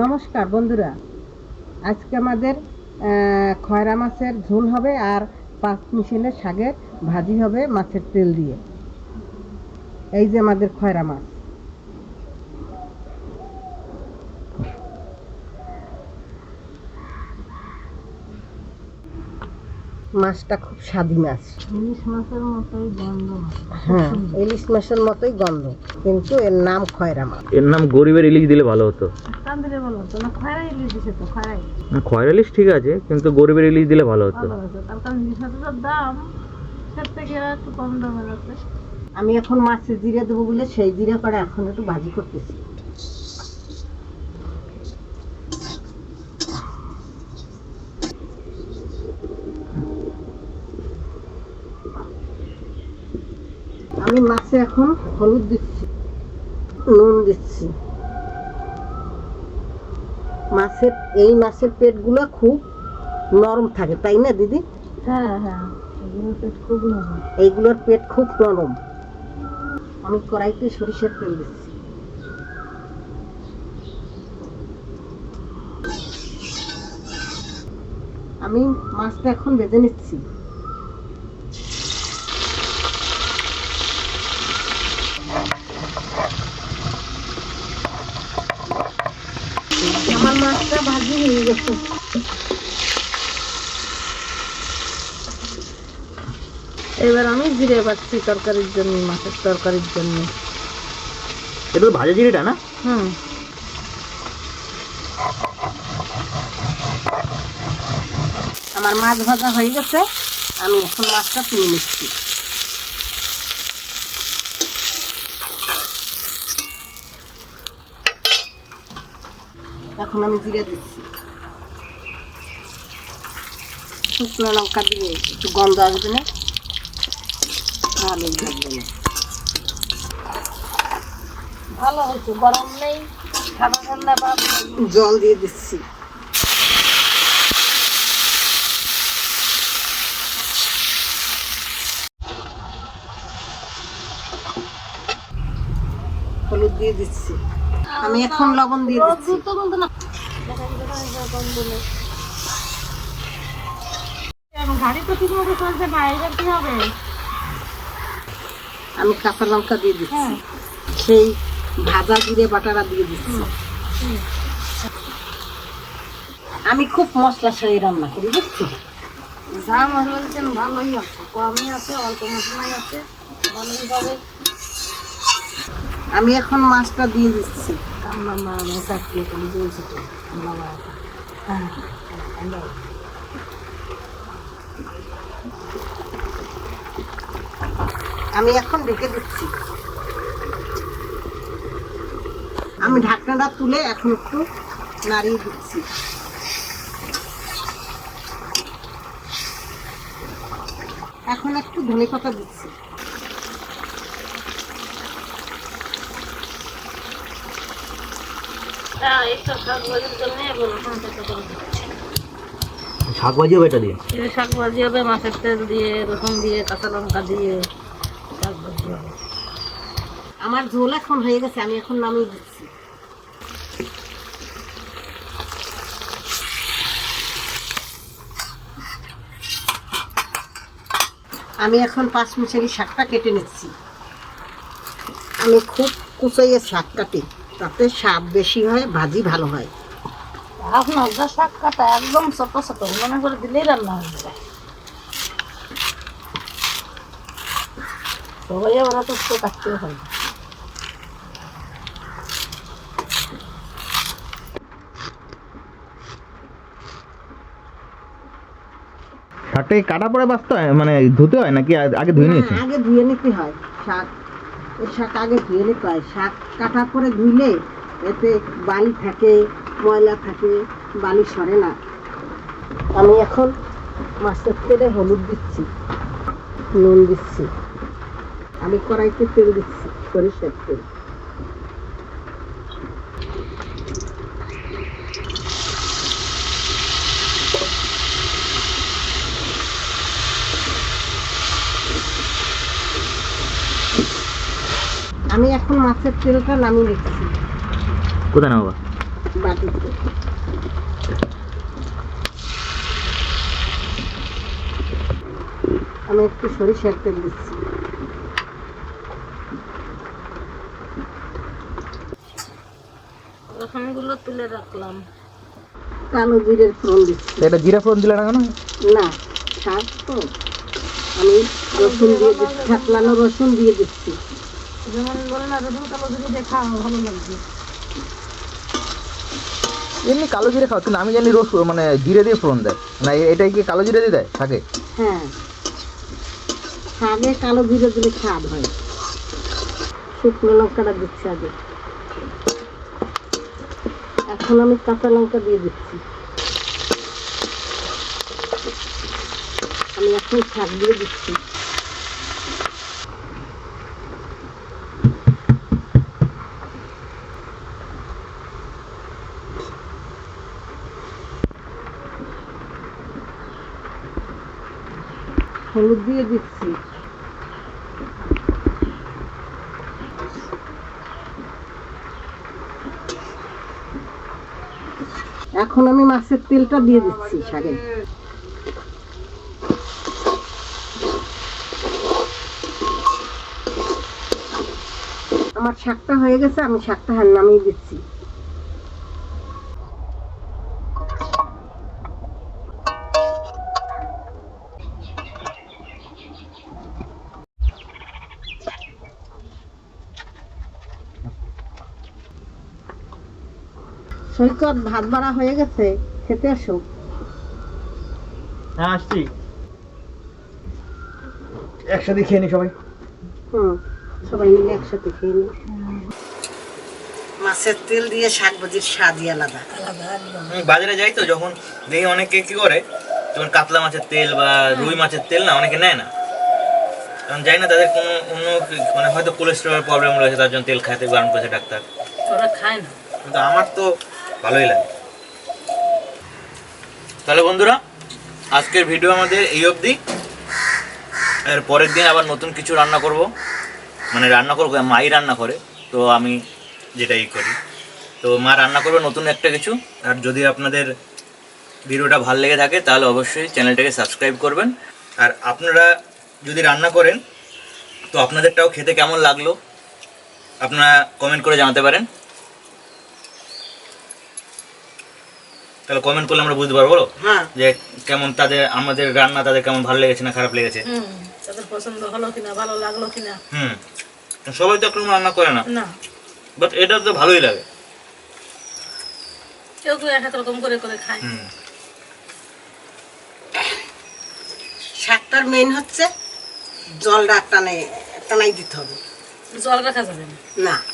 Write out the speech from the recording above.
নমস্কার বন্ধুরা। আজকে আমাদের খয়রা মাছের ঝোল হবে আর পাঁচ মিশেলে শাকের ভাজি হবে মাছের তেল দিয়ে। এই যে আমাদের খয়রা মাছ। মাছটা খুব স্বাদি মাছ ইলিশ মাছের মতোই গন্ধ হ্যাঁ ইলিশ মাছের মতোই গন্ধ কিন্তু এর নাম খয়রা মাছ। এর নাম গরিবের ইলিশ দিলে ভালো হতো। দিলে না খয়রা ইলিশ দিছে তো খয়রা না, খয়রা ইলিশ ঠিক আছে কিন্তু গরিবের ইলিশ দিলে ভালো হতো। তার কারণ ইলিশ মাছের দাম সের থেকে একটু কম দামের আছে আমি এখন মাছের জিরে দেবো বলে সেই জিরে করে এখন একটু ভাজি করতেছি। আমি মাছে এখন হলুদ দিচ্ছি নুন দিচ্ছি। মাছের এই মাছের পেটগুলো খুব নরম থাকে তাই না দিদি? হ্যাঁ হ্যাঁ এগুলো পেট খুব এইগুলোর পেট খুব নরম। আমি কড়াইতে সরিষার তেল দিচ্ছি। আমি মাছটা এখন বেজে নিচ্ছি আমার মাছটা ভাজি হয়ে গেছে। এবার আমি জিরে বাটছি তরকারির জন্য মাছের তরকারির জন্য। এটা তো ভাজা জিরেটা না? হুম। আমার মাছ ভাজা হয়ে গেছে আমি এখন মাছটা তুলে নিচ্ছি। এখন আমি জিরে দিচ্ছি। শুকনো লঙ্কা দিয়ে একটু গন্ধ আসবে না। ভালোই লাগবে না। ভালো হয়েছে গরম নেই ঠান্ডা ঠান্ডা ভাব জল দিয়ে দিচ্ছি। হলুদ দিয়ে দিচ্ছি। আমি এখন লবণ দিয়ে দিচ্ছি। গাড়ি তো ঠিক মতো চলছে না এবার কি হবে আমি কাঁচা লঙ্কা দিয়ে দিচ্ছি। হ্যাঁ। সেই ভাজা জিরে বাটারা দিয়ে দিচ্ছি। আমি খুব মশলা সরিয়ে রান্না করি বুঝছি? যা মশলা দিচ্ছেন ভালোই আছে। কমই আছে অল্প মশলাই আছে ভালোই আমি এখন মাছটা দিয়ে দিচ্ছি। বলছি তো বাবা হ্যাঁ আমি এখন ঢেকে দিচ্ছি আমি ঢাকনাটা তুলে এখন একটু নাড়িয়ে দিচ্ছি এখন একটু ধনে পাতা দিচ্ছি হ্যাঁ এইসব শাক ভাজি হবে এটা দিয়ে? শাক ভাজি হবে মাছের তেল দিয়ে রসুন দিয়ে কাঁচা লঙ্কা দিয়ে শাক ভাজি হবে। আমার ঝোল এখন হয়ে গেছে আমি এখন নামিয়ে দিচ্ছি। আমি এখন পাঁচ মিশালি শাকটা কেটে নিচ্ছি। আমি খুব কুচাইয়ে শাক কাটি তাতে স্বাদ বেশি হয় ভাজি ভালো হয়। আপনার যা শাক কাটা একদম ছোট ছোট মনে করে দিলেই রান্না হয়ে যায়। সবাই আবার তো তো কাটতে হয়। শাকটাকে কাটা পরে বাঁচতে হয়? মানে ধুতে হয় নাকি আগে ধুয়ে নিয়েছে হ্যাঁ, আগে ধুয়ে নিতে হয় শাক এই শাক আগে ধুয়ে নিতে হয়। শাক কাটার পরে ধুইলে এতে বালি থাকে, ময়লা থাকে, বালি সরে না। আমি এখন মাছের তেলে হলুদ দিচ্ছি, নুন দিচ্ছি। আমি কড়াইতে তেল দিচ্ছি, সরিষার তেল। আমি এখন মাছের তেলটা নামিয়ে নিচ্ছি। কোথায় বাটিতে আমি একটু সরিষার তেল দিচ্ছি। রসুনগুলো তুলে রাখলাম। কালো জিরের ফোড়ন দিচ্ছি। এটা জিরা ফোড়ন দিলে না কেন? না শাক তো। আমি রসুন দিয়ে দিচ্ছি থাকলানো রসুন দিয়ে দিচ্ছি। যেমন বলে না রসুন কালো যদি দেখা ভালো লাগবে। এমনি কালো জিরে খাও কিন্তু আমি জানি রোজ মানে জিরে দিয়ে ফোড়ন দেয়। না এটাই কি কালো জিরে দিয়ে দেয়? থাকে? হ্যাঁ। শাকে কালো জিরে দিলে স্বাদ হয়। শুকনো লঙ্কাটা দিচ্ছি আগে। এখন আমি কাঁচা লঙ্কা দিয়ে দিচ্ছি। আমি এখন শাক দিয়ে দিচ্ছি। হলুদ দিয়ে দিচ্ছি। এখন আমি মাছের তেলটা দিয়ে দিচ্ছি শাকে। আমার শাকটা হয়ে গেছে, আমি শাকটা নামিয়ে দিচ্ছি। সৈকত ভাত বাড়া হয়ে গেছে খেতে আসো। হ্যাঁ আসছি। একসাথে খেয়ে নি সবাই। হুম সবাই মিলে একসাথে খেয়ে নি। মাছের তেল দিয়ে শাক ভাজির স্বাদই আলাদা। বাজারে যাই তো যখন দেখি অনেকে কি করে যখন কাতলা মাছের তেল বা রুই মাছের তেল না অনেকে নেয় না। কারণ জানি না তাদের কোনো অন্য মানে হয়তো কোলেস্টেরল প্রবলেম রয়েছে তার জন্য তেল খাইতে বারণ করেছে ডাক্তার। ওরা খায় না। কিন্তু আমার তো ভালোই লাগে। তাহলে বন্ধুরা, আজকের ভিডিও আমাদের এই অবধি। এর পরের দিন আবার নতুন কিছু রান্না করব। মানে রান্না করব, মাই রান্না করে, তো আমি যেটাই করি। তো মা রান্না করবে নতুন একটা কিছু। আর যদি আপনাদের ভিডিওটা ভালো লেগে থাকে, তাহলে অবশ্যই চ্যানেলটাকে সাবস্ক্রাইব করবেন। আর আপনারা যদি রান্না করেন, তো আপনাদেরটাও খেতে কেমন লাগল, আপনারা কমেন্ট করে জানাতে পারেন। তাহলে কমেন্ট করলে আমরা বুঝতে পারব হ্যাঁ। যে কেমন তাদের আমাদের রান্না তাদের কেমন ভালো লেগেছে না খারাপ লেগেছে? তাদের পছন্দ হলো কিনা ভালো লাগল কিনা? হুম। সবাই তো একরকম রান্না করে না। না। বাট এটা তো ভালোই লাগে। কেউ কেউ এক এক রকম করে করে খায়। শাকটার মেন হচ্ছে জলটা টানে টানাই দিতে হবে। জল রাখা যাবে না। না।